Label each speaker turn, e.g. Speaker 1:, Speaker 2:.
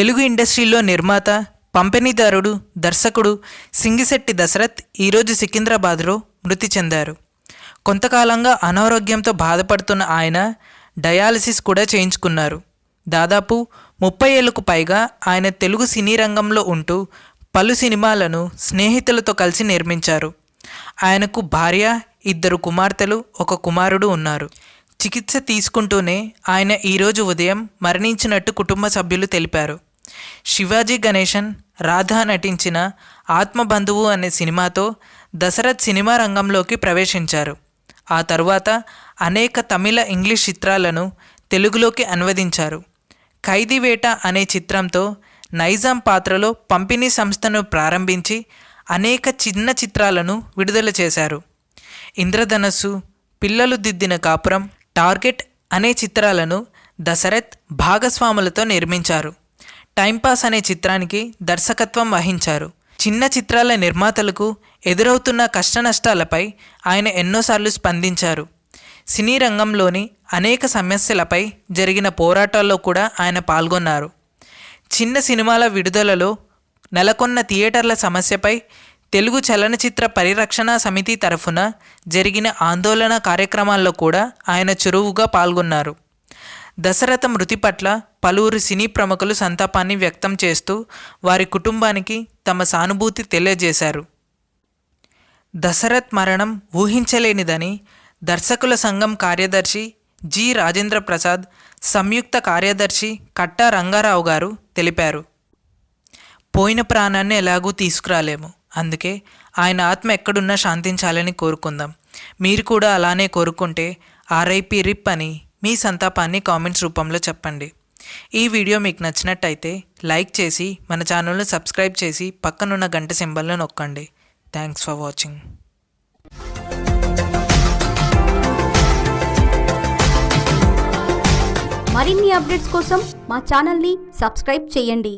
Speaker 1: తెలుగు ఇండస్ట్రీలో నిర్మాత పంపిణీదారుడు దర్శకుడు సింగిశెట్టి దశరథ్ ఈరోజు సికింద్రాబాద్లో మృతి చెందారు. కొంతకాలంగా అనారోగ్యంతో బాధపడుతున్న ఆయన డయాలసిస్ కూడా చేయించుకున్నారు. దాదాపు ముప్పై ఏళ్ళకు పైగా ఆయన తెలుగు సినీ రంగంలో ఉంటూ పలు సినిమాలను స్నేహితులతో కలిసి నిర్మించారు. ఆయనకు భార్య ఇద్దరు కుమార్తెలు ఒక కుమారుడు ఉన్నారు. చికిత్స తీసుకుంటూనే ఆయన ఈరోజు ఉదయం మరణించినట్టు కుటుంబ సభ్యులు తెలిపారు. శివాజీ గణేశన్ రాధా నటించిన ఆత్మబంధువు అనే సినిమాతో దశరథ్ సినిమా రంగంలోకి ప్రవేశించారు. ఆ తరువాత అనేక తమిళ ఇంగ్లీష్ చిత్రాలను తెలుగులోకి అనువదించారు. ఖైదీవేట అనే చిత్రంతో నైజాం పాత్రలో పంపిణీ సంస్థను ప్రారంభించి అనేక చిన్న చిత్రాలను విడుదల చేశారు. ఇంద్రధనస్సు పిల్లలు దిద్దిన కాపురం టార్గెట్ అనే చిత్రాలను దశరథ్ భాగస్వాములతో నిర్మించారు. టైంపాస్ అనే చిత్రానికి దర్శకత్వం వహించారు. చిన్న చిత్రాల నిర్మాతలకు ఎదురవుతున్న కష్టనష్టాలపై ఆయన ఎన్నోసార్లు స్పందించారు. సినీ రంగంలోని అనేక సమస్యలపై జరిగిన పోరాటాల్లో కూడా ఆయన పాల్గొన్నారు. చిన్న సినిమాల విడుదలలో నెలకొన్న థియేటర్ల సమస్యపై తెలుగు చలనచిత్ర పరిరక్షణ సమితి తరఫున జరిగిన ఆందోళన కార్యక్రమాల్లో కూడా ఆయన చురువుగా పాల్గొన్నారు. దశరథ మృతి పట్ల పలువురు సినీ ప్రముఖులు సంతాపాన్ని వ్యక్తం చేస్తూ వారి కుటుంబానికి తమ సానుభూతి తెలియజేశారు. దశరథ్ మరణం ఊహించలేనిదని దర్శకుల సంఘం కార్యదర్శి జి. రాజేంద్ర ప్రసాద్ సంయుక్త కార్యదర్శి కట్టా రంగారావు గారు తెలిపారు. పోయిన ప్రాణాన్ని ఎలాగూ తీసుకురాలేము. అందుకే ఆయన ఆత్మ ఎక్కడున్నా శాంతించాలని కోరుకుందాం. మీరు కూడా అలానే కోరుకుంటే ఆర్ఐపి రిప్ అని మీ సంతాపాన్ని కామెంట్స్ రూపంలో చెప్పండి. ఈ వీడియో మీకు నచ్చినట్టయితే లైక్ చేసి మన ఛానల్ను సబ్స్క్రైబ్ చేసి పక్కనున్న గంట సింబల్ను నొక్కండి. Thanks for watching.
Speaker 2: మరిన్ని అప్డేట్స్ కోసం మా ఛానల్ని సబ్స్క్రైబ్ చేయండి.